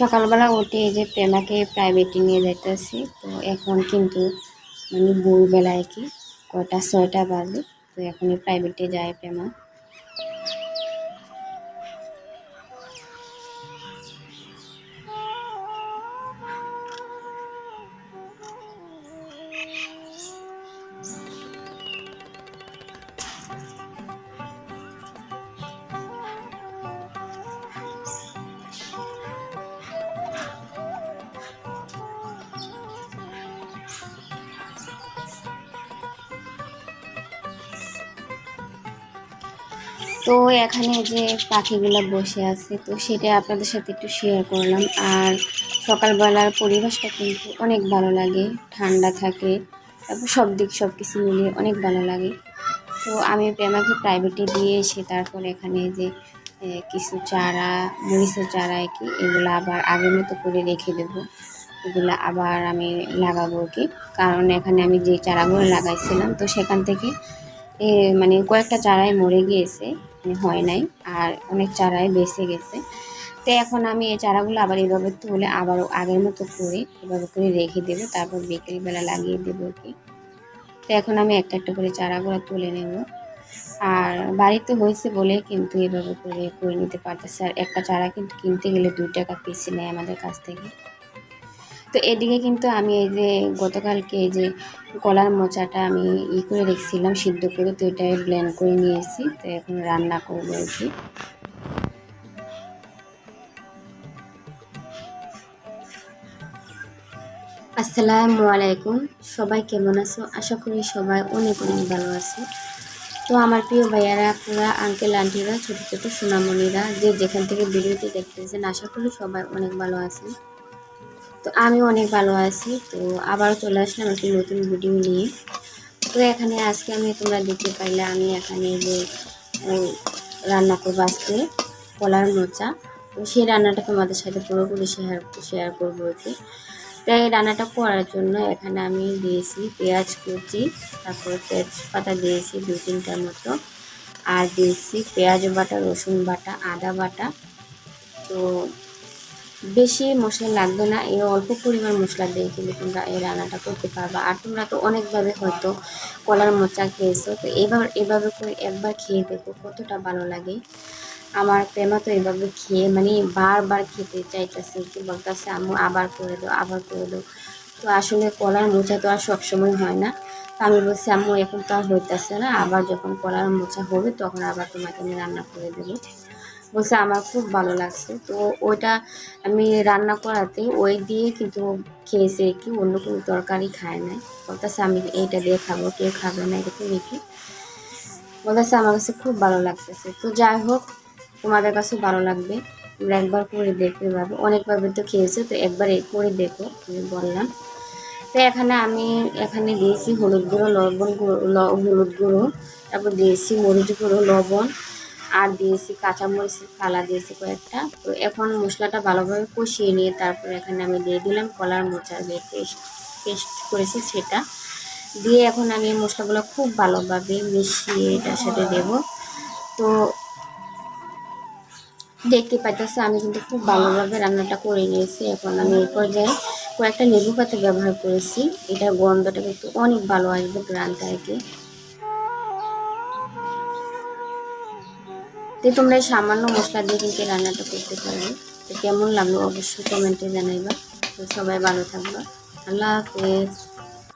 সকালবেলা উঠে এই যে প্রেমাকে প্রাইভেটে নিয়ে যাইতেছি, তো এখন কিন্তু মানে ভোরবেলায় কি কটা ছয়টা বাজে, তো এখনই প্রাইভেটে যায় প্রেমা। তো এখানে যে পাখিগুলো বসে আছে, তো সেটা আপনাদের সাথে একটু শেয়ার করলাম। আর সকালবেলার পরিবেশটা কিন্তু অনেক ভালো লাগে, ঠান্ডা থাকে, তারপর সব দিক সব কিছু মিলিয়ে অনেক ভালো লাগে। তো আমি প্রেমাকে প্রাইভেটে দিয়ে এসে তারপর এখানে যে কিছু চারা, মরিচের চারা কি, এগুলো আবার আগের মতো করে রেখে দেব। এগুলো আবার আমি লাগাবো কি। কারণ এখানে আমি যে চারাগুলো লাগাইছিলাম, তো সেখান থেকে মানে কয়েকটা চারাই মরে গিয়েছে। হয় নাই আর অনেক চারাই বেঁচে গেছে। তো এখন আমি এই চারাগুলো আবার এভাবে তুলে আবারও আগের মতো করে এভাবে করে রেখে দেবো, তারপর বিকেলবেলা লাগিয়ে দেবো কি। তো এখন আমি একটা একটা করে চারাগুলো তুলে নেব। আর বাড়িতে হয়েছে বলে কিন্তু এভাবে করে করে নিতে পারতেছে। আর একটা চারা কিন্তু কিনতে গেলে দুই টাকা পিস নেয় আমাদের কাছ থেকে। তো এদিকে কিন্তু আমি এই যে গতকালকে এই যে কলার মোচাটা আমি ই করে রেখেছিলাম, সিদ্ধ করে, তো এটা ব্লেন্ড করে নিয়েছি তো এখন রান্না করব আর কি। আসসালামু আলাইকুম। সবাই কেমন আছো? আশা করি সবাই অনেক অনেক ভালো আছো। তো আমার প্রিয় ভাইয়ারা আপনারা আঙ্কেল আন্টিরা ছোটো ছোটো সোনামণিরা, যে যেখান থেকে ভিডিওটি দেখতেছেন, আশা করি সবাই অনেক ভালো আছেন। তো আমি অনেক ভালো আছি। তো আবার চলে আসলাম একটি নতুন ভিডিও নিয়ে। তো এখানে আজকে আমি তোমরা দেখতে পাইলে আমি এখানে যে রান্না করব আজকে কলার মোচা। তো সেই রান্নাটা তোমাদের সাথে পুরোপুরি শেয়ার শেয়ার করব আর কি। তো এই রান্নাটা করার জন্য এখানে আমি দিয়েছি পেঁয়াজ কুচি, তারপর তেজপাতা দিয়েছি দু তিনটার মতো। আর দিয়েছি পেঁয়াজ বাটা, রসুন বাটা, আদা বাটা। তো বেশি মশলা লাগবে না, এই অল্প পরিমাণ মশলা দিয়ে কিন্তু তোমরা এই রান্নাটা করতে পারবা। আর তোমরা তো অনেকভাবে হয়তো কলার মোচা খেয়েছো, তো এবার এভাবে করে একবার খেয়ে দেখো কতটা ভালো লাগে। আমার প্রেমা তো এভাবে খেয়ে মানে বারবার খেতে চাইতেছে, কি বলতেছে, আম্মু, আবার করে দাও, আবার করে দাও। তো আসলে কলার মোচা তো আর সবসময় হয় না। তো আমি বলছি, আম্মু, এখন তো আর হইতেছে না, আবার যখন কলার মোচা হবে তখন আবার তোমাকে আমি রান্না করে দেবো। বলছে, আমার খুব ভালো লাগছে। তো ওইটা আমি রান্না করাতে ওই দিয়ে কিন্তু খেয়েছে কি, অন্য কোনো তরকারি খায় নাই। বলতেছে, আমি এইটা দিয়ে খাব, কেউ খাবে না এরকম দেখি বলতেছে, আমার কাছে খুব ভালো লাগতেছে। তো যাই হোক, তোমাদের কাছেও ভালো লাগবে। তোমরা একবার করে দেখবে ভাবে। অনেকভাবে তো খেয়েছো, তো একবার এই করে দেখো, আমি বললাম। তো এখানে আমি এখানে দিয়েছি হলুদ গুঁড়ো, লবণ গুঁড়ো হলুদ গুঁড়ো, তারপর দিয়েছি মরিচ গুঁড়ো, লবণ। আর দিয়েছি, কাঁচামরিচের ফালা দিয়েছি কয়েকটা। তো এখন মশলাটা ভালোভাবে কষিয়ে নিয়ে তারপর এখানে আমি দিয়ে দিলাম কলার মোচার যে পেস্ট পেস্ট করেছি সেটা। দিয়ে এখন আমি মশলাগুলো খুব ভালোভাবে মিশিয়ে এটার সাথে দেব। তো দেখতে পাইতেছে, আমি কিন্তু খুব ভালোভাবে রান্নাটা করে নিয়েছি। এখন আমি এই পর্যায়ে কয়েকটা লেবু পাতা ব্যবহার করেছি। এটার গন্ধটা কিন্তু অনেক ভালো আসবে, গ্রানটা আর তো তোমরা সামান্য মশলা দিয়ে কিন্তু রান্নাটা করতে পারবে। তো কেমন লাগল অবশ্যই কমেন্টে জানাইবা। তো সবাই ভালো থাকবা। আল্লাহ হাফেজ।